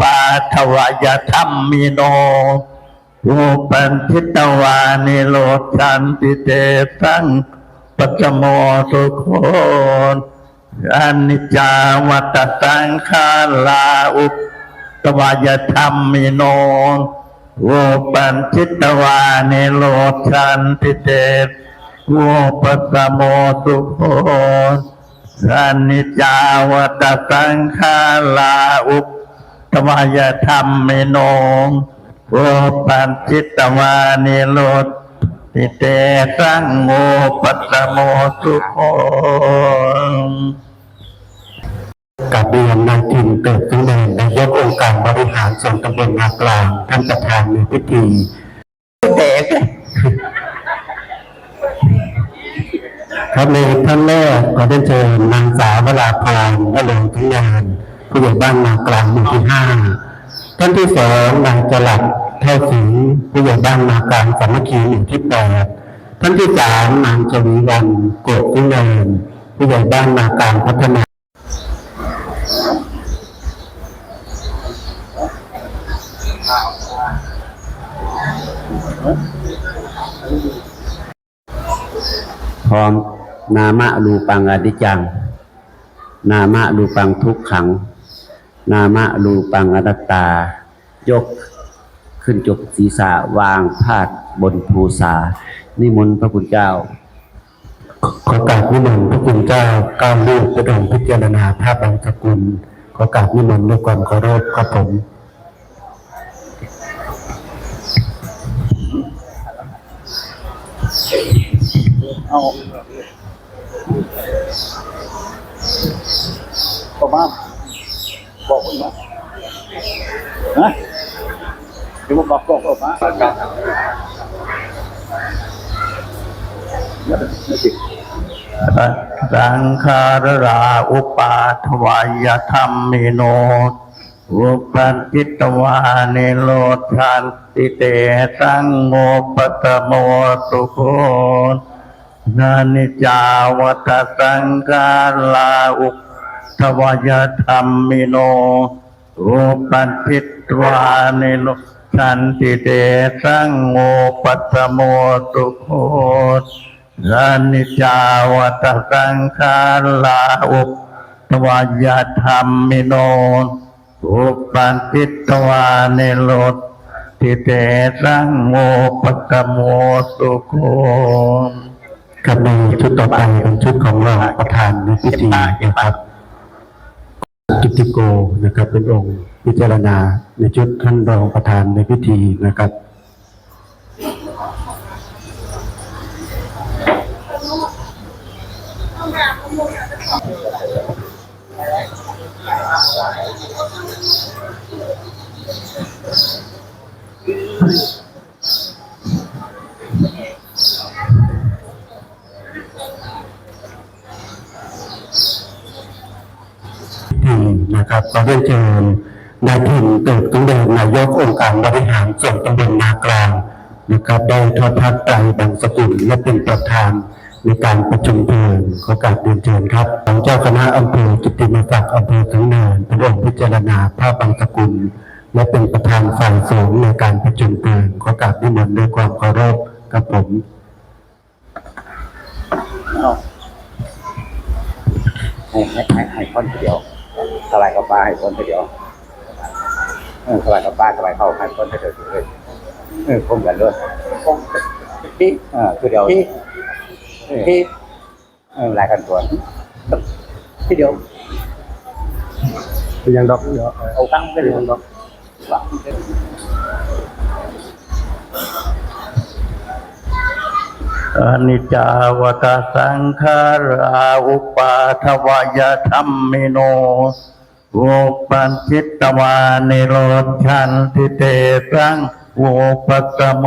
ปาทวายธรรมมิโนรูปันทิตวานิโรชันติเตสังปัจโมสุโคอนิจาวัตสังขาราอุปตวายธรรมมิโนรูปันทิตวานิโรชันติเตรูปัสโมสุโคสันนิจาวัตสังขาราอุป ตวายธรรมเมโนโอปัญจิตวานิโรธติเตสังโมปัสสโมสุโคกับเรียนนายทินเกิดขึ้นในนายกองค์การบริหารส่วนตำบลนากลางท่านประธานในพิธีเด็กครับในท่านแรกขอได้เชิญนางสาววราพรวละหลวงทุงาน ผู้ใหญ่บ้านนากลางหมู่ที่ห้าท่านที่สองนางจลัดเท่าสิงผู้ใหญ่บ้านนากลางสามัคคีหมู่ที่แปดท่านที่สามนางชวีวันโกดทุงานผู้ใหญ่บ้านนากลางพัฒนาพร้อมนามะรูปังอดิจจัง นามะรูปังทุกขัง นามะรูปังอนัตตา ยกขึ้นจบศีรษะวางพาดบนภูษา นิมนต์พระคุณเจ้า ขอกราบนิมนต์พระคุณเจ้าก้าวลูกพระองค์พิจารณาภาพบางสกุล ขอกราบนิมนต์ด้วยความเคารพครับผมประมาณ บอกผมนะนะเดี๋ยมบอกบอกออกมาไม่ติดสังขารราอุปาทวายธรรมเมโนอุปันจิตวานิโรชันติเตสังโมปัสสโมสุโคนานิจาวัตสังขาราอุป ทวายธรรมเมโนอุปันจิตวานิโรชันติเตสังโมปัสสโมสุโคอานิจาวัตสังขาราอุปทวายธรรมมิโนอุปันติตวาเนโรตติเตสังโมปะกะโมสุโคครับในชุดต่อไปเป็นชุดของเรองประธานในพิธีนะครับ กิติโกนะครับ เป็นองค์พิจารณาในชุดท่านรองประธานในพิธีนะครับพิ นะครับก็ได้เชิญนายทินเกิดตุ้งเดชนายกองค์การบริหารส่วนตำบลนากลางนะครับได้ทอดพักไตรบางสกุลและเป็นประธานในการประชุมเพลิงขอกาบเรียนเชิญครับทางเจ้าคณะอำเภอกิตติมศักดิ์อำเภอสังเนินเป็นองค์พิจารณาภาพบางสกุล และเป็นประธานฝ่ายสงฆ์ในการประชุมเพลิงขอกราบนิมนต์ด้วยความเคารพกับผมให้ให้ให้ให้คนเดียว สลายกับป้าให้คนเดียวเออสลายกับป้าสลายเข้าให้คนเดียวเลยเออคงกันเลยคงที่เออคือเดียวที่ที่เออหลายกันตัวที่เดียวยังดอกเอาตั้งไปเลยดอก อนิจจาวัตสังขาราอุปาทวายธรรมิโนอุปันจิตตวานิโรชันติเตสังโวปัสโม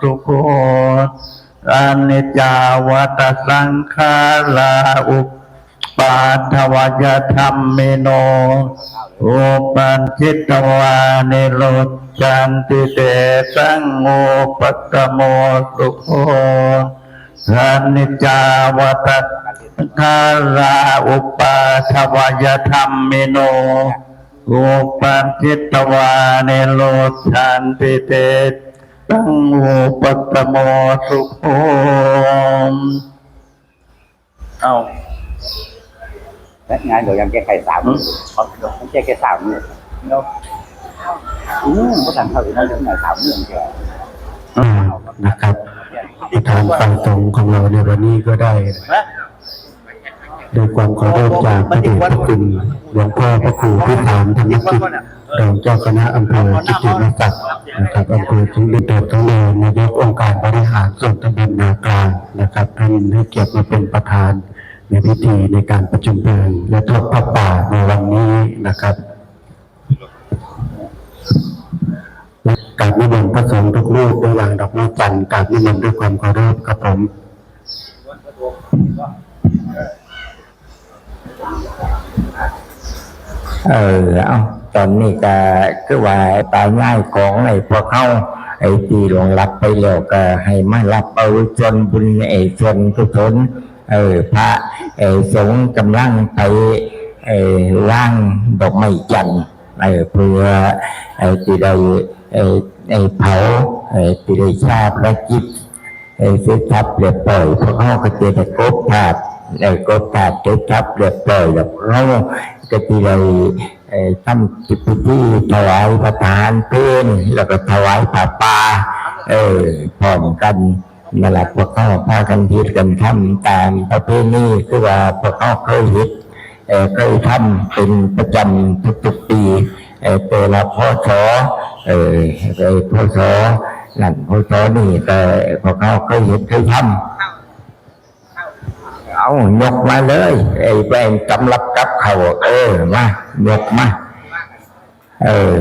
สุโคอนิจจาวัตสังขาราอุปาทวายธรรมิโนอุปันจิตตวานิโรชันติเตสังโวปัสสโมสุโค อนิจจาวัตคาราอุปาทวายธรรมมิโนอุปันจิตวาเนโลชันติเตตังอุปัตตโมสุโภมเอาและงานเดี๋ยวยังแก้ไขสามเขาเดี๋ยวแก้ไขสามเนี่ยเนาะอืมเขาสั่งเขาอยู่นั่นเรื่องงานสามเรื่องแกอ่านะครับ ประธานฝ่ายสงของเราในวันนี้ก็ได้ด้วยความเคารพจากพระเดชพระคุณหลวงพ่อพระครูพิธามธรรมกิจรองเจ้าคณะอำเภอจิตติมศักดิ์นะครับอำเภอสุรินทร์เดชทั้งเดนนายกองค์การบริหารส่วนตำบลนากลางนะครับท่านให้เกียรติมาเป็นประธานในพิธีในการประชุมเพลิงและทอดพระป่าในวันนี้นะครับ และก ราบนิมนต์พระสงฆ์ทุกรูปด้วางดอกไม้จันทร์กราบนิมนต์ด้วยความเคารพครับผมเออเอาตอนนี้ก็คือว่าตายง่ายของไอ้พวกเขาไอ้ที่หลงรับไปแล้วก็ให้มารับเอาส่วนบุญไอ้ส่วนกุศลเออพระไอ้สงฆ์กำลังไปไอ้ร่างดอกไม้จันทร์เออเพื่อไอ้ที่ได้ไอ้ ไอ้เผาไอ้ที่ได้ชาพระกิจไอ้เสร็จทับเรียบร้อยพวกเขาก็จะได้กบถาดไอ้กบถาดเสร็จทับเรียบร้อยแล้วเราก็จะได้ไอ้ทำจิตพิธีถวายประทานเพลงแล้วก็ถวายผ้าป่าเออพร้อมกันนั่นแหละพวกเขาพากันพิดกันทำตามประเพณีคือว่าพวกเขาเคยเห็นเออเคยทำเป็นประจำทุกๆปี แต่ละพศเออไอ้พศนั่นพ่อตอนี้แต่พอเขาเคยเห็นเคยทำเอายกมาเลยไอ้แบงกำลับกับเขาเออมายกมาเออ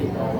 people.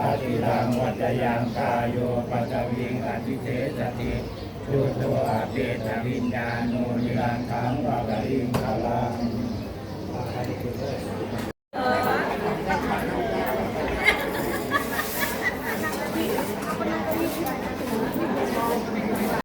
อาทิตังวัจยังกายโยปัจวิงอธิเตสติจุตัวเปตวิญญาณโนยังขังวะกริงคลัง